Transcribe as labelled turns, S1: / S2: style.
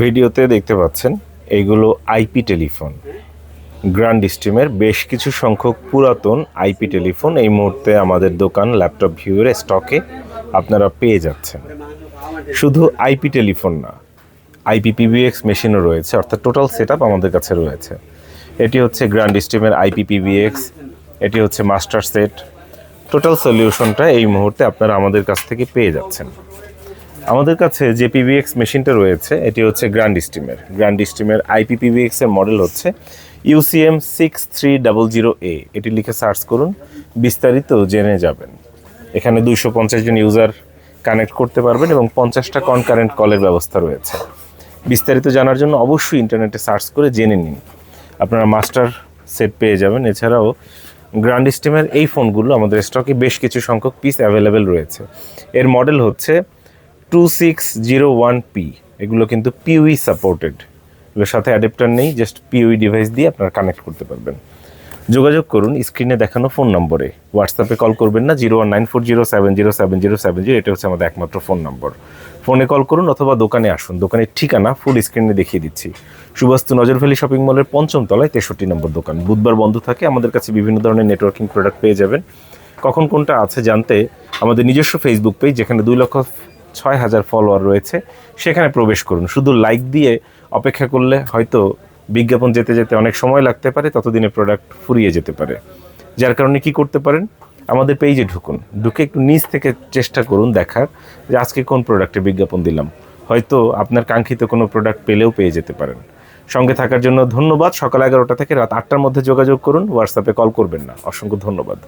S1: ভিডিওতে দেখতে পাচ্ছেন, এইগুলো আইপি টেলিফোন। গ্র্যান্ড স্ট্রিমের বেশ কিছু সংখ্যক পুরাতন আইপি টেলিফোন এই মুহূর্তে আমাদের দোকান ল্যাপটপ ভিউয়ের স্টকে আপনারা পেয়ে যাচ্ছেন। শুধু আইপি টেলিফোন না আইপি পিবিএক্স মেশিনও রয়েছে, অর্থাৎ টোটাল সেট আমাদের কাছে রয়েছে। এটি হচ্ছে গ্র্যান্ড স্ট্রিমের আইপি পিবিএক্স এটি হচ্ছে মাস্টার সেট টোটাল সলিউশনটা এই মুহূর্তে আপনারা আমাদের কাছ থেকে পেয়ে যাচ্ছেন। আমাদের কাছে যে পিভিএক্স মেশিনটা রয়েছে, এটি হচ্ছে গ্র্যান্ড স্টিমের গ্র্যান্ড স্টিমের আইপি পিভিএক্স এর মডেল হচ্ছে UCM six three double zero এ এটি লিখে সার্চ করুন, বিস্তারিত জেনে যাবেন। এখানে দুইশো পঞ্চাশ জন ইউজার কানেক্ট করতে পারবেন এবং পঞ্চাশটা কনকারেন্ট কলের ব্যবস্থা রয়েছে। বিস্তারিত জানার জন্য অবশ্যই ইন্টারনেটে সার্চ করে জেনে নিন। আপনারা মাস্টার সেট পেয়ে যাবেন। এছাড়াও গ্র্যান্ড স্টিমের এই ফোনগুলো আমাদের স্টকে বেশ কিছু সংখ্যক পিস অ্যাভেলেবেল রয়েছে। এর মডেল হচ্ছে two six zero one P এগুলো কিন্তু পিউই সাপোর্টেড এগুলোর সাথে অ্যাডাপ্টার নেই জাস্ট পিউই ডিভাইস দিয়ে আপনারা কানেক্ট করতে পারবেন। যোগাযোগ করুন স্ক্রিনে দেখানো ফোন নম্বরে হোয়াটসঅ্যাপে কল করবেন না zero one nine four zero seven zero seven zero seven zero এটা হচ্ছে আমাদের একমাত্র ফোন নম্বর ফোনে কল করুন অথবা দোকানে আসুন। দোকানের ঠিকানা ফুল স্ক্রিনে দেখিয়ে দিচ্ছি। সুবাস্তু নজরভ্যালি শপিং মলের পঞ্চম তলায় তেষট্টি নম্বর দোকান। বুধবার বন্ধ থাকে, আমাদের কাছে বিভিন্ন ধরনের নেটওয়ার্কিং প্রোডাক্ট পেয়ে যাবেন। কখন কোনটা আছে জানতে আমাদের নিজস্ব ফেসবুক পেজ যেখানে দুই লক্ষ ছয় হাজার ফলোয়ার রয়েছে, সেখানে প্রবেশ করুন। শুধু লাইক দিয়ে অপেক্ষা করলে হয়তো বিজ্ঞাপন যেতে যেতে অনেক সময় লাগতে পারে, ততদিনে প্রোডাক্ট ফুরিয়ে যেতে পারে। যার কারণে কি করতে পারেন? আমাদের পেজে ঢুকুন। ঢুকে একটু নিচ থেকে চেষ্টা করুন দেখার যে আজকে কোন প্রোডাক্টে বিজ্ঞাপন দিলাম। হয়তো আপনার কাঙ্ক্ষিত কোনো প্রোডাক্ট পেলেও পেয়ে যেতে পারেন। সঙ্গে থাকার জন্য ধন্যবাদ। সকাল এগারোটা থেকে রাত আটটার মধ্যে যোগাযোগ করুন। হোয়াটসঅ্যাপে কল করবেন না। অসংখ্য ধন্যবাদ।